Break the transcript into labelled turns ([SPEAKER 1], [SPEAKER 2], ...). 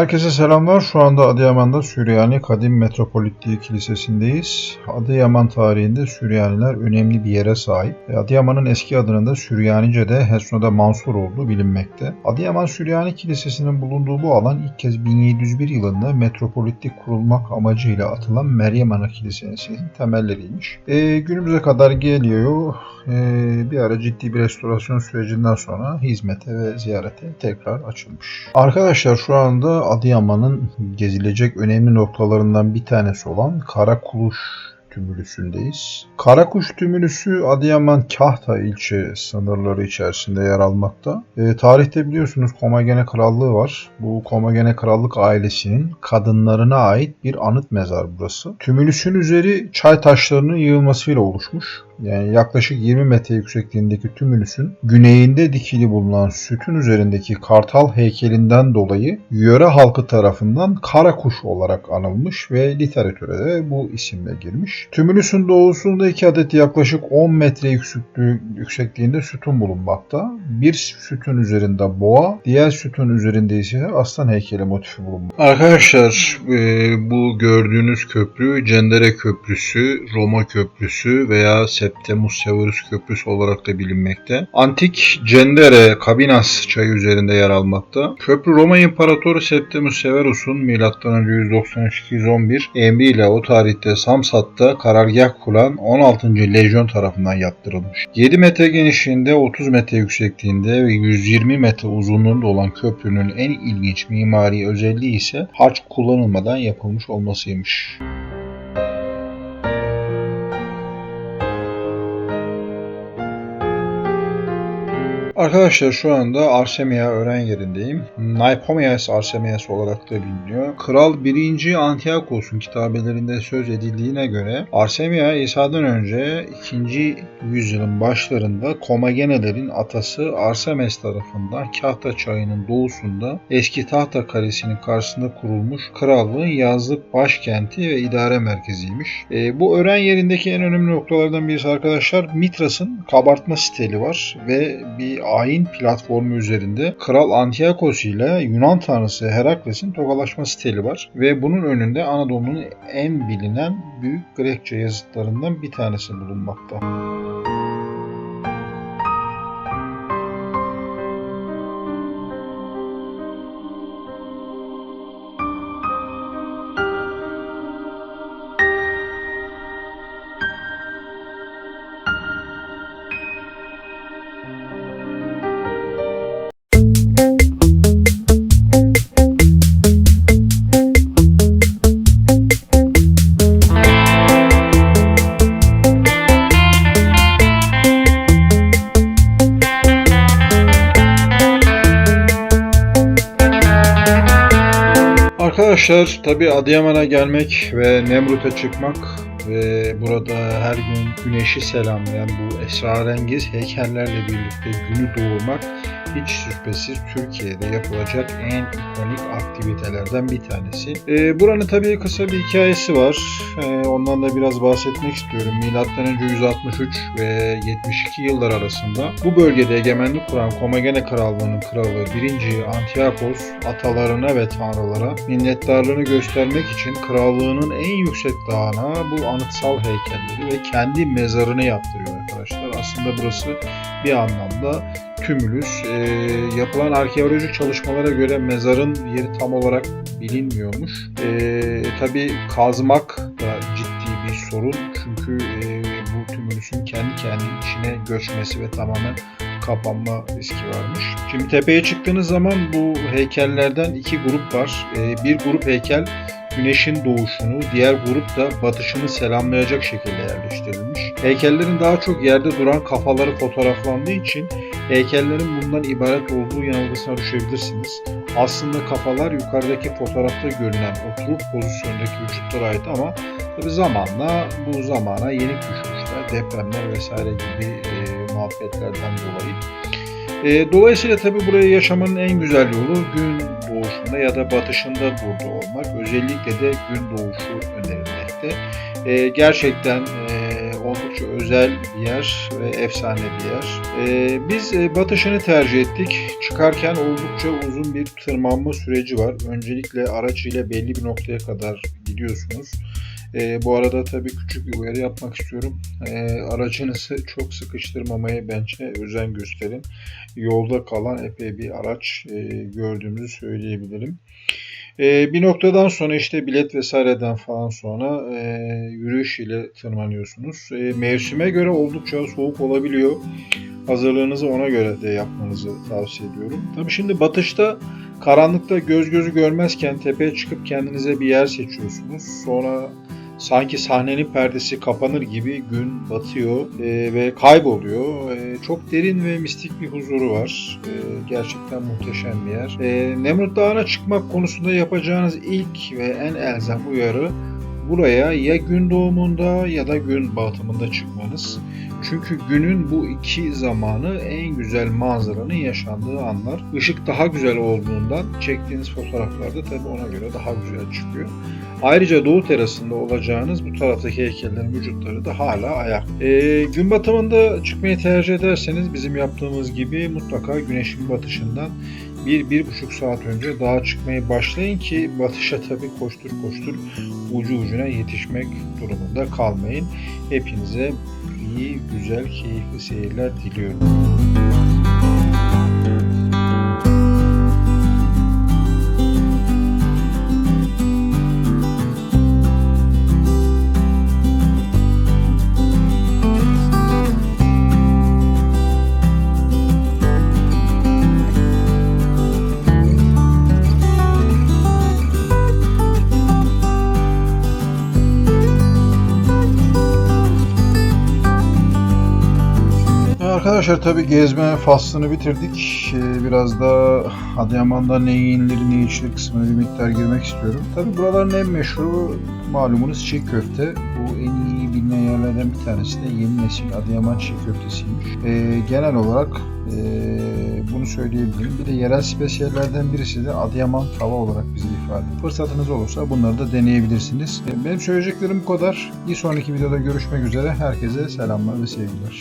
[SPEAKER 1] Herkese selamlar. Şu anda Adıyaman'da Süryani Kadim Metropolitliği Kilisesi'ndeyiz. Adıyaman tarihinde Süryaniler önemli bir yere sahip. Adıyaman'ın eski adının da Süryanice'de Hesno'da Mansur olduğu bilinmekte. Adıyaman Süryani Kilisesi'nin bulunduğu bu alan ilk kez 1701 yılında metropolitlik kurulmak amacıyla atılan Meryem Ana Kilisesi'nin temelleriymiş. E, günümüze kadar geliyor. E, bir ara ciddi bir restorasyon sürecinden sonra hizmete ve ziyarete tekrar açılmış. Arkadaşlar şu anda Adıyaman'ın gezilecek önemli noktalarından bir tanesi olan Karakuluş Tümülüsü'ndeyiz. Karakuş Tümülüsü Adıyaman Kahta ilçe sınırları içerisinde yer almakta. E, tarihte biliyorsunuz Komagene Krallığı var. Bu Komagene Krallık ailesinin kadınlarına ait bir anıt mezar burası. Tümülüsün üzeri çay taşlarının yığılmasıyla oluşmuş. Yani yaklaşık 20 metre yüksekliğindeki tümülüsün güneyinde dikili bulunan sütun üzerindeki kartal heykelinden dolayı yöre halkı tarafından karakuş olarak anılmış ve literatüre de bu isimle girmiş. Tümülüsün doğusunda iki adet yaklaşık 10 metre yüksekliği, yüksekliğinde sütun bulunmakta. Bir sütun üzerinde boğa, diğer sütun üzerinde ise aslan heykeli motifi bulunmakta. Arkadaşlar e, bu gördüğünüz köprü Cendere Köprüsü, Roma Köprüsü veya Septemus Severus Köprüsü olarak da bilinmekte. Antik Cendere Kabinas çayı üzerinde yer almakta. Köprü Roma İmparatoru Septemus Severus'un M.Ö. 192-111 emriyle o tarihte Samsat'ta karargah kuran 16. Lejyon tarafından yaptırılmış. 7 metre genişliğinde 30 metre yüksekliğinde ve 120 metre uzunluğunda olan köprünün en ilginç mimari özelliği ise harç kullanılmadan yapılmış olmasıymış. Arkadaşlar şu anda Arsemia öğren yerindeyim. Naipomias Arsemias olarak da biliniyor. Kral 1. Antiochos'un kitabelerinde söz edildiğine göre Arsemia İsa'dan önce 2. yüzyılın başlarında Komagenelerin atası Arsemes tarafından Kahta çayının doğusunda eski Tahta Kalesi'nin karşısında kurulmuş krallığın yazlık başkenti ve idare merkeziymiş. E, bu öğren yerindeki en önemli noktalardan birisi arkadaşlar Mitras'ın kabartma stili var ve bir ayin platformu üzerinde Kral Antiochos ile Yunan tanrısı Herakles'in tokalaşma stili var ve bunun önünde Anadolu'nun en bilinen büyük Grekçe yazıtlarından bir tanesi bulunmakta. Arkadaşlar tabi Adıyaman'a gelmek ve Nemrut'a çıkmak ve burada her gün güneşi selamlayan bu esrarengiz heykellerle birlikte günü doğurmak hiç şüphesiz Türkiye'de yapılacak en ikonik aktivitelerden bir tanesi. Ee, buranın tabii kısa bir hikayesi var. Ee, ondan da biraz bahsetmek istiyorum. Milattan önce 163 ve 72 yıllar arasında bu bölgede egemenlik kuran Komagene Krallığı'nın kralı 1. Antiochos atalarına ve tanrılara minnettarlığını göstermek için krallığının en yüksek dağına bu anıtsal heykelleri ve kendi mezarını yaptırıyor arkadaşlar. Aslında burası bir anlamda tümülüs. E, yapılan arkeolojik çalışmalara göre mezarın yeri tam olarak bilinmiyormuş. E, Tabi kazmak da ciddi bir sorun. Çünkü e, bu tümülüsün kendi kendinin içine göçmesi ve tamamen kapanma riski varmış. Şimdi tepeye çıktığınız zaman bu heykellerden iki grup var. E, bir grup heykel güneşin doğuşunu, diğer grup da batışını selamlayacak şekilde yerleştirilmiş. Heykellerin daha çok yerde duran kafaları fotoğraflandığı için heykellerin bundan ibaret olduğu yanılgısına düşebilirsiniz. Aslında kafalar yukarıdaki fotoğrafta görünen oturup pozisyondaki vücutlara ait ama tabi zamanla bu zamana yenik düşmüşler. Depremler vesaire gibi e, muhabbetlerden dolayı. E, dolayısıyla tabi buraya yaşamanın en güzel yolu gün doğuşunda ya da batışında burada olmak. Özellikle de gün doğuşu önerilmekte. E, gerçekten e, güzel bir yer ve efsane bir yer. Ee, biz e, batışını tercih ettik. Çıkarken oldukça uzun bir tırmanma süreci var. Öncelikle araç ile belli bir noktaya kadar gidiyorsunuz. Ee, bu arada tabii küçük bir uyarı yapmak istiyorum. Ee, aracınızı çok sıkıştırmamaya bence özen gösterin. Yolda kalan epey bir araç e, gördüğümüzü söyleyebilirim. Ee, bir noktadan sonra işte bilet vesaireden falan sonra e, yürüyüş ile tırmanıyorsunuz. E, mevsime göre oldukça soğuk olabiliyor. Hazırlığınızı ona göre de yapmanızı tavsiye ediyorum. Tabii şimdi batışta karanlıkta göz gözü görmezken tepeye çıkıp kendinize bir yer seçiyorsunuz. Sonra sanki sahnenin perdesi kapanır gibi gün batıyor e, ve kayboluyor. E, çok derin ve mistik bir huzuru var. E, gerçekten muhteşem bir yer. E, Nemrut Dağı'na çıkmak konusunda yapacağınız ilk ve en elzem uyarı buraya ya gün doğumunda ya da gün batımında çıkmanız. Çünkü günün bu iki zamanı en güzel manzaranın yaşandığı anlar. Işık daha güzel olduğundan çektiğiniz fotoğraflarda tabi ona göre daha güzel çıkıyor. Ayrıca doğu terasında olacağınız bu taraftaki heykellerin vücutları da hala ayak. Ee, gün batımında çıkmayı tercih ederseniz bizim yaptığımız gibi mutlaka güneşin batışından bir, bir buçuk saat önce dağa çıkmaya başlayın ki batışa tabi koştur koştur ucu ucuna yetişmek durumunda kalmayın. Hepinize iyi, güzel, keyifli seyirler diliyorum. Arkadaşlar tabi gezme faslını bitirdik. Ee, Biraz da Adıyaman'da ne yenilir ne içilir kısmına bir miktar girmek istiyorum. Tabi buraların en meşhuru malumunuz çiğ köfte. Bu en iyi bilinen yerlerden bir tanesi de yeni nesil Adıyaman çiğ köftesiymiş. Ee, genel olarak ee, bunu söyleyebilirim. Bir de yerel spesiyellerden birisi de Adıyaman tava olarak bizi ifade. Fırsatınız olursa bunları da deneyebilirsiniz. Ee, Benim söyleyeceklerim bu kadar. Bir sonraki videoda görüşmek üzere. Herkese selamlar ve sevgiler.